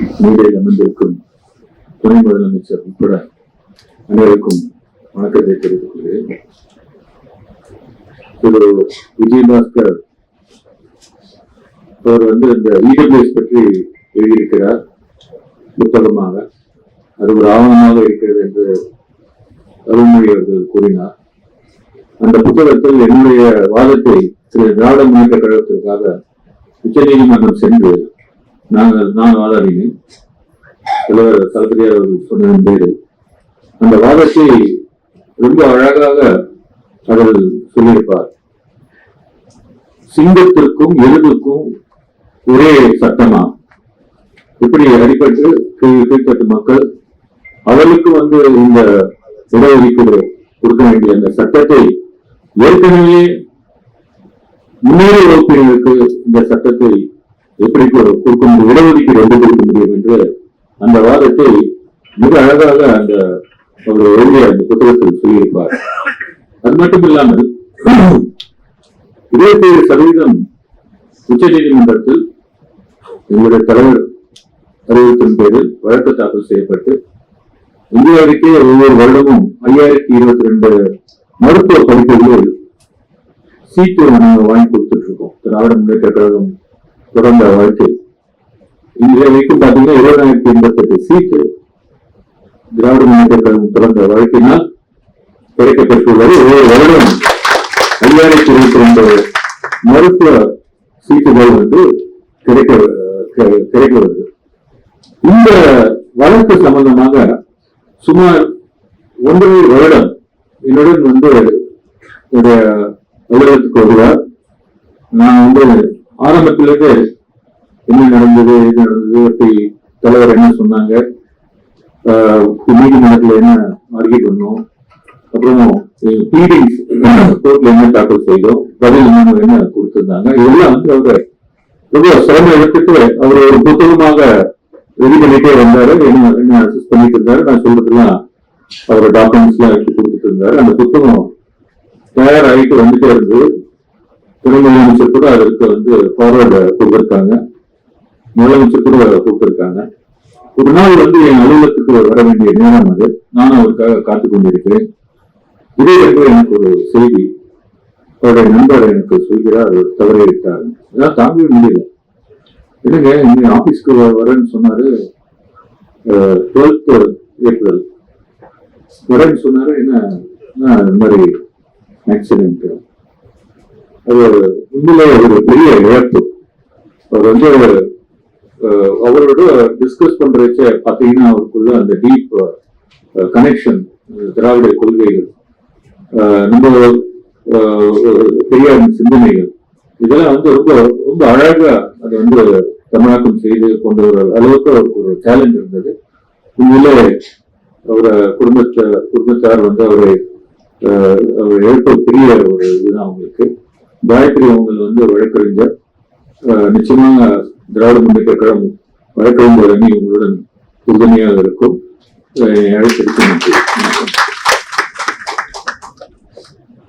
மேடையில் அமர்ந்திருக்கும் துணை முதலமைச்சர் உட்பட அனைவருக்கும் வணக்கத்தை தெரிவித்துக் கொள்கிறேன். திரு. விஜயபாஸ்கர் அவர் வந்து இந்த இடபிள்யூஎஸ் பற்றி எழுதியிருக்கிறார் புத்தகமாக. அது ஒரு ஆவணமாக இருக்கிறது என்று அருள்மொழி அவர்கள் கூறினார். அந்த புத்தகத்தில் என்னுடைய வாதத்தை திரு. திராவிட முன்னேற்ற கழகத்திற்காக உச்ச நீதிமன்றம் சென்று நாங்கள் நான் வாதாடினேன் தலைவர் தளபதியார் அவர்கள் சொன்னதன் பேரு. அந்த வாதத்தை ரொம்ப அழகாக அவர்கள் சொல்லியிருப்பார். சிங்கத்திற்கும் எருதுக்கும் ஒரே சட்டமா? இப்படி அடிபட்டு கீழ் மக்கள் அவர்களுக்கு வந்து இந்த இடஒதுக்கீடு கொடுக்க வேண்டிய அந்த சட்டத்தை ஏற்கனவே முன்னேறிய வகுப்பினருக்கு இந்த சட்டத்தை எப்படி கொடுக்க முடியும் இடஒதுக்கீடு எப்படி கொடுக்க முடியும் என்று அந்த வாதத்தை மிக அழகாக அந்த அவர் எழுதிய அந்த புத்தகத்தில் சொல்லியிருப்பார். அது மட்டும் இல்லாமல் இருபத்தி ஏழு சதவீதம் உச்ச நீதிமன்றத்தில் எங்களுடைய தலைவர் அறிவித்தின் பேரில் வழக்கு தாக்கல் செய்யப்பட்டு இந்தியாவிற்கே ஒவ்வொரு வருடமும் ஐயாயிரத்தி இருபத்தி ரெண்டு மருத்துவ படிப்புகளில் சீட்டு நாங்கள் வாங்கி கொடுத்துட்டு இருக்கோம். திராவிட முன்னேற்ற கழகம் தொடர்ந்த வழக்கு. இங்கே வரைக்கும் பாத்தீங்கன்னா இருபதாயிரத்தி எண்பத்தி எட்டு சீட்டு திராவிட முன்னேற்ற கழகம் தொடர்ந்த வழக்கினால் கிடைக்கப்பட்டுள்ளது ஒவ்வொரு வருடம் ஐயாயிரத்தி இருபத்தி ரெண்டு மருத்துவ சீட்டுகள் வந்து கிடைக்க கி- கிடைக்கிறது இந்த வழக்கு சம்பந்தமாக சுமார் ஒன்றரை வருடம் என்னுடன் வந்து என்னுடைய அலுவலகத்துக்கு வருவார் நான் வந்து ஆரம்பத்திலிருந்து என்ன நடந்தது எது நடந்தது அப்படி தலைவர் என்ன சொன்னாங்க நீதிமன்றத்தில் என்ன ஆர்கியூ பண்ணோம் அப்புறம் ப்ளீடிங்ஸ் கோர்ட்ல என்ன தாக்கல் செய்தோம் பதில் என்ன கொடுத்திருந்தாங்க இதெல்லாம் வந்து அவர் ரொம்ப சிறந்த எடுத்துட்டு அவர் ஒரு புத்தகமாக ரெடி பண்ணிட்டே வந்தாரு என்ன என்ன அசிஸ்ட் பண்ணிட்டு இருந்தாரு நான் சொல்றதுலாம் அவர் டாக்குமெண்ட்ஸ் எல்லாம் எடுத்து கொடுத்துட்டு இருந்தாரு. அந்த புத்தகம் தயாராகிட்டு வந்துட்டே இருந்தது துணை முதலமைச்சர் கூட அதற்கு வந்து ஃபார்வர்டு கொடுத்திருக்காங்க. முதலமைச்சர் கூட கொடுத்துருக்காங்க. ஒரு நாள் வந்து என் அலுவலகத்துக்கு வர வேண்டிய நேரம் அது. நானும் அவருக்காக காத்து கொண்டிருக்கிறேன். இதே என்று எனக்கு ஒரு செய்தி. அவருடைய நண்பர் எனக்கு சொல்கிறார் அவர் தவறி விட்டார் அதான் தாங்கவே முடியல. என்னங்க நீங்க ஆபீஸ்க்கு வரேன்னு சொன்னாரு டுவெல்த் ஏப்ரல் வரேன்னு சொன்னாரு என்ன என்ன இந்த மாதிரி ஆக்சிடென்ட் அது உண்மையிலே ஒரு பெரிய இழப்பு. அவர் வந்து அவர் அவரோட டிஸ்கஸ் பண்றச்ச பார்த்தீங்கன்னா அவருக்குள்ள அந்த டீப் கனெக்ஷன் திராவிட கொள்கைகள் நம்ம பெரிய சிந்தனைகள் இதெல்லாம் வந்து ரொம்ப ரொம்ப அழகா அதை வந்து தமிழாக்கம் செய்து கொண்டு வர அளவுக்கு அவருக்கு ஒரு சேலஞ்ச் இருந்தது. உண்மையிலே அவரை குடும்பத்தை குடும்பத்தார் வந்து அவரை அவர் எழுப்ப பெரிய ஒரு இதுதான் அவங்களுக்கு. காயத்ரி அவங்க வந்து வழக்கறிஞர். நிச்சயமாக திராவிட முன்னேற்ற கழகம் வழக்கறிஞர் அணி உங்களுடன் உறுதுணையாக இருக்கும். அஹ், அழைத்திருக்க நன்றி.